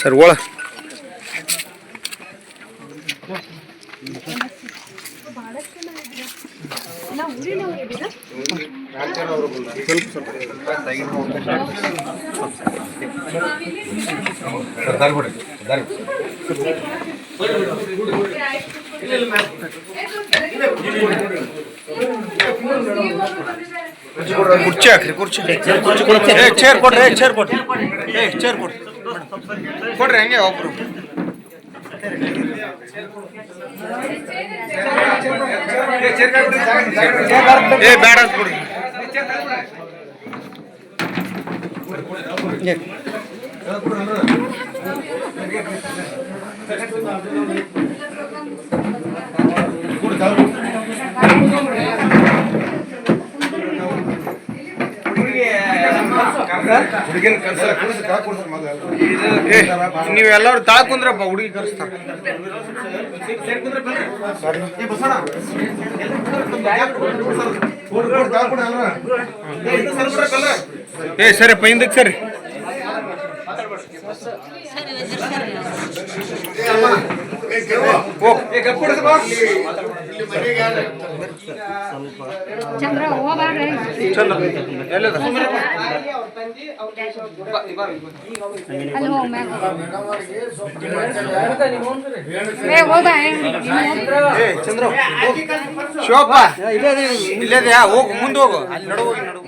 Sir ಒಳ ಕುರ್ಚಿ ಹಾಕ್ರಿ ಕುರ್ಚಿ ಏ ಚೇರ್ ಕೊಡ್ರಿ ಏ ಚೇರ್ ಕೊಡ್ರಿ ಏ ಚೇರ್ ಕೊಡ್ರಿ ಕೊಡ್ರಿ ಹಂಗೆ ಒಬ್ರು. ಏ ಬೇಡ ಅಂತ ಏ. ಏ, ನೀವೆಲ್ಲರೂ ತಾ ಕುಂದ್ರಪ್ಪ ಹುಡುಗಿ ಕರೆಸ್ತಾರ. ಏ ಸರಿಪ್ಪ ಹಿಂದಕ್ಕೆ ಸರಿ. ಓ. ಚಂದ್ರ ಎಲ್ಲದ? ಅಲ್ಲಿ ಹೋಗ್. ಮ್ಯಾಗ ಏ ಹೋದ ಚಂದ್ರ ಶಿವಪ್ಪ ಇಲ್ಲೇ ಹೋಗು ಮುಂದೆ ಹೋಗು. ಅಲ್ಲಿ ನಡುವ ಹೋಗಿ ನಡು.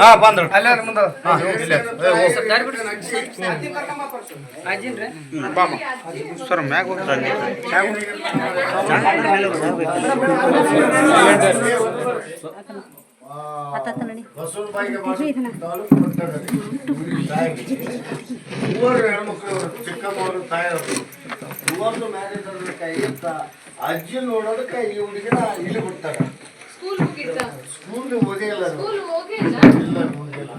ಹಾ ಬಂದ್ರು ಅಲ್ಲೇ ಮುಂದೆ ಅಮ್ಮ. ಸರ್ ಮ್ಯಾಗ. ಹತ್ತ ನಡಿ ತಾಲೂಕು ಮೂವರು ಹೆಣ್ಮಕ್ಳು ಚಿಕ್ಕಮ್ಮವರು ತಾಯಿಯವರು ಮೂವತ್ತು ಮ್ಯಾರೇಜ್ ಕೈ ಅಂತ ಅಜ್ಜಿ ನೋಡೋದಕ್ಕೆ ಈ ಹುಡುಗಿನ ಇಲ್ಲಿ ಬಿಡ್ತಾರೆ. ಸ್ಕೂಲ್ ಹೋಗಿದ್ದ ಸ್ಕೂಲ್ ಓದಿಲ್ಲ. ಸ್ಕೂಲ್ ಹೋಗಿಲ್ಲ ಇಲ್ಲ? ಹೋಗಿಲ್ಲ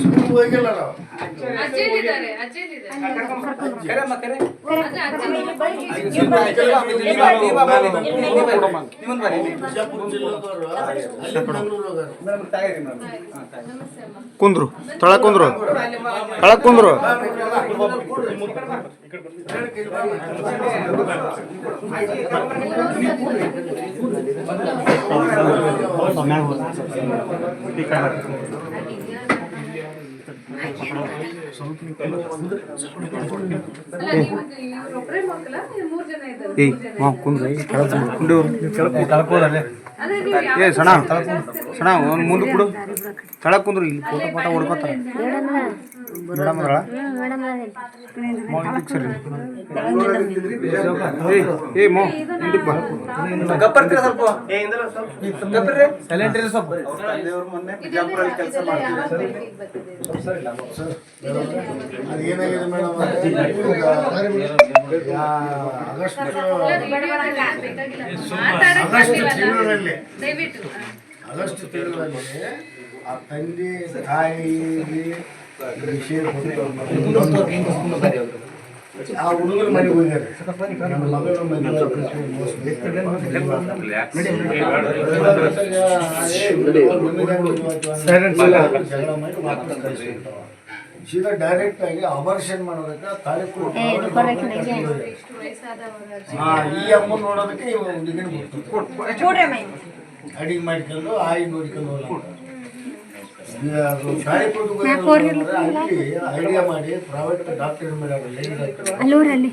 ಸ್ಕೂಲ್ ಹೋಗಿಲ್ಲ ನಾವು. ಕುಂದ್ರು. ತಳ ಕುಂದ್ರು. ತಳ ಕುಂದ್ರು. ಅಲ್ಲ ನೀವು ಒಬ್ಬರೇ ಮಕ್ಕಳ ಮೂರ್ ಜನ ಇದ್ದಾರೆ ಏಯ್ ಮಾ ಕುಂದ್ರು ನೀವು ಯಾವ ಏ ಸಣ ಸಣ್ಣ ಒಂದು ಮುಂದೆ ಕೊಡು ತಳ ಕುಂದ್ರು ಇಲ್ಲಿ ಫೋಟೋ ಫೋಟೋ ಹೊಡ್ಕೋತಾರೆ. ಮೇಡಮ್ ಮೌಲಿಕ್ ಸರಿ. ಏಯ್ ಏ ಮೋ ಹಿಂದಕ್ಕೆ ಬಾ. ಅದೇನಾಗಿದೆ ಮೇಡಮ್ ಆಗಸ್ಟ್ ಆಗಸ್ಟ್ ತಿಂಗಳಲ್ಲಿ. ಆಗಸ್ಟ್ ತಿಂಗಳಲ್ಲಿ ಆ ತಂದೆ ತಾಯಿಗೆ ವಿಷಯ ಆ ಹುಡುಗನ ಮನೆಗೆ ಹೋಗ್ಯಾರ ನನ್ನ ಮಗಳ ಜಗಳ ಮಾಡಿ ಕಳಿಸ್ಬಿಡ್ತಾವ. ಸೀದಾ ಡೈರೆಕ್ಟ್ ಆಗಿ ಆಪರೇಷನ್ ಮಾಡೋದಕ್ಕೆ ತಾಳಿ ಈ ಅಮ್ಮ ನೋಡೋದಕ್ಕೆ ಅಡಿಗೆ ಮಾಡ್ಕೊಂಡು ಆಯಿ ನೋಡ್ಕೊಂಡು ಐಡಿಯಾ ಮಾಡಿ ಪ್ರೈವೇಟ್ ಡಾಕ್ಟರ್ ಮೇಲೆ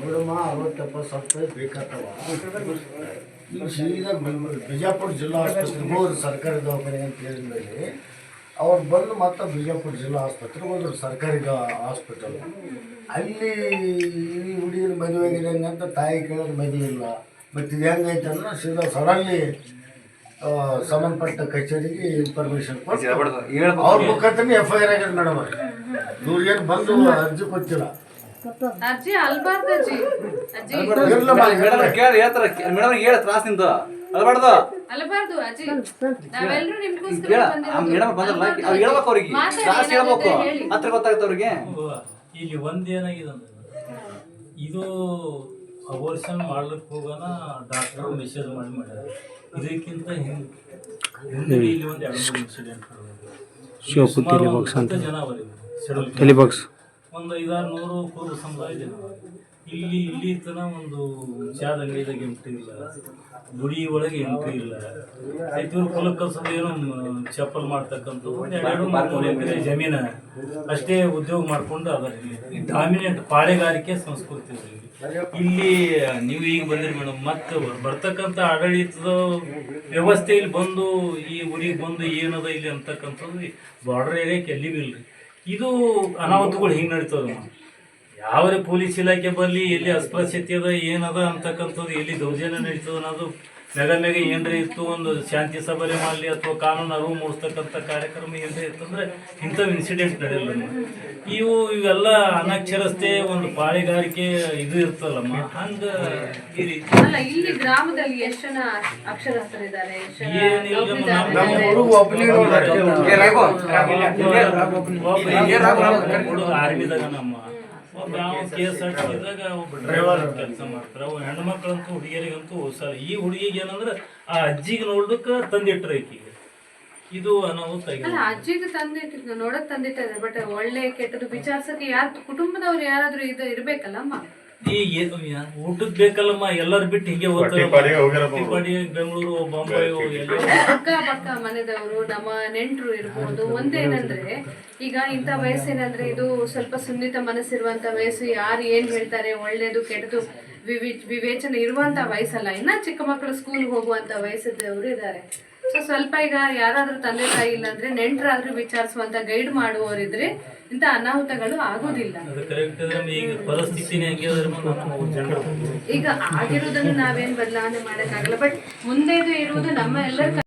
ನೋಡಮ್ಮ ಅರವತ್ತು ಎಪ್ಪತ್ತು ಸಾವಿರ ರೂಪಾಯಿ ಬೇಕಾಗ್ತವ. ಸೀದಾ ಬಿಜಾಪುರ ಜಿಲ್ಲಾ ಆಸ್ಪತ್ರೆ ಸರ್ಕಾರಿ ದವಾಖಾನೆ ಅಂತ ಹೇಳಿದ್ಮೇಲೆ ಅವ್ರು ಬಂದು ಮತ್ತೆ ಬಿಜಾಪುರ ಜಿಲ್ಲಾ ಆಸ್ಪತ್ರೆ ಹೋದ್ರು ಸರ್ಕಾರಿ ಹಾಸ್ಪಿಟಲ್. ಅಲ್ಲಿ ಈ ಹುಡುಗಿನ ಮದುವೆ ಆಗಿದೆ ಅಂತ ತಾಯಿ ಕೇಳಿದ್ರೆ ಮದುವೆ ಇಲ್ಲ. ಮತ್ತು ಇದು ಹೆಂಗೈತೆ ಅಂದ್ರೆ ಸೀದಾ ಸಡನ್ಲಿ ಸಂಬಂಧಪಟ್ಟ ಕಚೇರಿಗೆ ಇನ್ಫಾರ್ಮೇಶನ್ ಕೊಟ್ಟು ಅವ್ರ ಮುಖಾಂತರ ಎಫ್ ಐ ಆರ್ ಆಗಿದೆ ಮೇಡಮ್ ಇವ್ರಿಗೇನು ಬಂದು ಅರ್ಜಿ ಕೊಟ್ಟಿಲ್ಲ. ಅರ್ಜಿ ಅಲ್ಬಾರ್ದು ಅಜ್ಜಿ. ಅಜ್ಜಿ. ಇರ್ಲಮ್ಮ, ಮೇಡಮ್ ಕೇಳಿ ಹೇಳ್ತಾರ ಮೇಡಮ್ ಹೇಳ ತ್ರಾಸಿಂದ ಅಲ್ಬಾರ್ದು. ಅಲ್ಬಾರ್ದು ಅಜ್ಜಿ. ನಾವೆಲ್ಲರೂ ನಿಮ್ಗೋಸ್ಕರ ಬಂದಿರೋದು. ಮೇಡಮ್ ಬಂದಲ್ಲ ಅಲ್ಬಾರ್ದು ಅವ್ರು ಅಜ್ಜಿ. ಹೇಳ್ಬೇಕು ಅವ್ರಿಗೆ. ಮಾತಾಡಿ ಕ್ಲಾಸ್ ಏನಾಗುತ್ತೆ ಹೇಳ್ಬೇಕು. ಹೇಳಿ. ಹತ್ರ ಗೊತ್ತಾಗುತ್ತೆ ಅವ್ರಿಗೆ. ಇಲ್ಲಿ ಒಂದೇನಾಗಿದೆ ಅಂದ್ರೆ ಇದು ಅಬೋರ್ಷನ್ ಮಾಡ್ಲಿಕ್ಕೆ ಹೋಗೋಣ ಡಾಕ್ಟರ್ ಮೆಸೇಜ್ ಮಾಡಿ ಮಾಡ್ಯಾರ. ಇದಕ್ಕಿಂತ ಹಿಂದೆ ಇಲ್ಲಿ ಒಂದು ಎರಡು ಮೂರು ಇನ್ಸಿಡೆಂಟ್ ಜನ ಟೆಲಿಬಾಕ್ಸ್ ಒಂದು ಐದಾರು ನೂರು ಕೂರು ಸಮುದಾಯ ಜನ ಇಲ್ಲಿ ಇಲ್ಲಿ ತನ ಒಂದು ಚಾದ ಅಂಗಡಿದಾಗ ಎಂಟ್ರಿ ಇಲ್ಲ. ಗುಡಿ ಒಳಗೆ ಎಂಟ್ರಿ ಇಲ್ಲ. ರೈತರು ಕುಲ ಕಲ್ಸೋದು ಏನೋ ಚಪ್ಪಲ್ ಮಾಡ್ತಕ್ಕಂಥದ್ದು. ಎರಡು ಮೂರು ಎಕರೆ ಜಮೀನ ಅಷ್ಟೇ ಉದ್ಯೋಗ ಮಾಡ್ಕೊಂಡು ಅದ. ಇಲ್ಲಿ ಡಾಮಿನೆಂಟ್ ಪಾಳೆಗಾರಿಕೆ ಸಂಸ್ಕೃತಿ ಇಲ್ಲಿ. ನೀವು ಈಗ ಬಂದ್ರಿ ಮೇಡಮ್ ಮತ್ತೆ ಬರ್ತಕ್ಕಂಥ ಆಡಳಿತದ ವ್ಯವಸ್ಥೆ ಇಲ್ಲಿ ಬಂದು, ಈ ಊರಿಗೆ ಬಂದು ಏನದ ಇಲ್ಲಿ ಅಂತಕ್ಕಂಥದ್ದು ಬಾರ್ಡರ್ ಏರಿಯಾಕ್ಕೆ ಎಲ್ಲಿಗೂ ಇಲ್ರಿ ಇದು ಅನಾಹುತಗಳು ಹಿಂಗೆ ನಡೀತದ ಯಾವರೇ ಪೊಲೀಸ್ ಇಲಾಖೆ ಬರಲಿ ಎಲ್ಲಿ ಅಸ್ಪೃಶ್ಯತೆ ಅದ ಏನದ ಅಂತಕ್ಕಂಥದ್ದು ಎಲ್ಲಿ ದೌರ್ಜನ್ಯ ನಡೀತದ ಅನ್ನೋದು ಮೆಗ ಮೆಗ ಏನ್ರ ಇತ್ತು ಒಂದು ಶಾಂತಿ ಸಭೆ ಮಾಡಲಿ ಅಥವಾ ಕಾನೂನು ಅರಿವು ಮೂಡಿಸ್ತಕ್ಕಂಥ ಕಾರ್ಯಕ್ರಮ ಏನ್ರಿ ಇತ್ತಂದ್ರೆ ಇಂಥವು ಇನ್ಸಿಡೆಂಟ್ ನಡೆಯಲ್ಲ ಇವು ಇವೆಲ್ಲ ಅನಕ್ಷರಸ್ತೆ ಒಂದು ಪಾಳಿಗಾರಿಕೆ ಇದು ಇರ್ತಲ್ಲಮ್ಮ ಹಂಗ ಈ ರೀತಿ. ಇಲ್ಲಿ ಗ್ರಾಮದಲ್ಲಿ ಎಷ್ಟು ಜನ ಆರ್ಮಿದಾಗ ನಮ್ಮ ಯಾವ ಡ್ರೈವರ್ ಕೆಲಸ ಮಾಡ್ತಾರೆ. ಅವ ಹೆಣ್ಮಕ್ಳಂತೂ ಹುಡುಗಿಯರಿಗಂತೂ ಸರ್ ಈ ಹುಡುಗಿಗೆ ಏನಂದ್ರೆ ಆ ಅಜ್ಜಿಗೆ ನೋಡ್ಲಿಕ್ಕೆ ತಂದಿಟ್ರ ಈಕಿಗೆ. ಇದು ಅನಾಹುತ ಆಗಿದೆ. ಅಜ್ಜಿಗೆ ತಂದಿಟ್ಟ ನೋಡಕ್ ತಂದಿಟ್ಟ ಬಟ್ ಒಳ್ಳೆ ಕೆಟ್ಟದ್ದು ವಿಚಾರಿಸಕ್ಕೆ ಯಾರು ಕುಟುಂಬದವ್ರು ಯಾರಾದ್ರೂ ಇದು ಇರ್ಬೇಕಲ್ಲಮ್ಮ? ಈ ಏ- ಯಾ- ಊಟಕ್ಕೆ ಬೇಕಲ್ಲಮ್ಮ ಎಲ್ಲರೂ ಬಿಟ್ಟು ಹಿಂಗೆ ಹೋಗ್ತಾರೆ ಬೆಂಗಳೂರು ಬಾಂಬೆ ಅಕ್ಕ ಪಕ್ಕ ಮನೆದವರು ನಮ್ಮ ನೆಂಟರು ಇರ್ಬೋದು ಒಂದೇನಂದ್ರೆ ಈಗ ಇಂಥ ವಯಸ್ಸೇನಂದ್ರೆ ಇದು ಸ್ವಲ್ಪ ಸುನ್ನಿತ ಮನಸ್ಸಿರುವಂತ ವಯಸ್ಸು ಯಾರು ಏನ್ ಹೇಳ್ತಾರೆ ಒಳ್ಳೇದು ಕೆಟ್ಟದು ವಿವಿ ವಿವೇಚನೆ ಇರುವಂತ ವಯಸ್ಸಲ್ಲ. ಇನ್ನ ಚಿಕ್ಕ ಮಕ್ಕಳು ಸ್ಕೂಲ್ ಹೋಗುವಂತ ವಯಸ್ಸದವರು ಇದ್ದಾರೆ. ಸೊ ಸ್ವಲ್ಪ ಈಗ ಯಾರಾದ್ರೂ ತಂದೆ ತಾಯಿ ಇಲ್ಲ ಅಂದ್ರೆ ನೆಂಟರಾದ್ರೂ ವಿಚಾರಿಸುವಂತ ಗೈಡ್ ಮಾಡುವವರಿದ್ರೆ ಇಂತ ಅನಾಹುತಗಳು ಆಗೋದಿಲ್ಲ. ಈಗ ಆಗಿರೋದನ್ನು ನಾವೇನ್ ಬದಲಾವಣೆ ಮಾಡಕ್ಕಾಗಲ್ಲ ಬಟ್ ಮುಂದೆದು ಇರುವುದು ನಮ್ಮ ಎಲ್ಲರ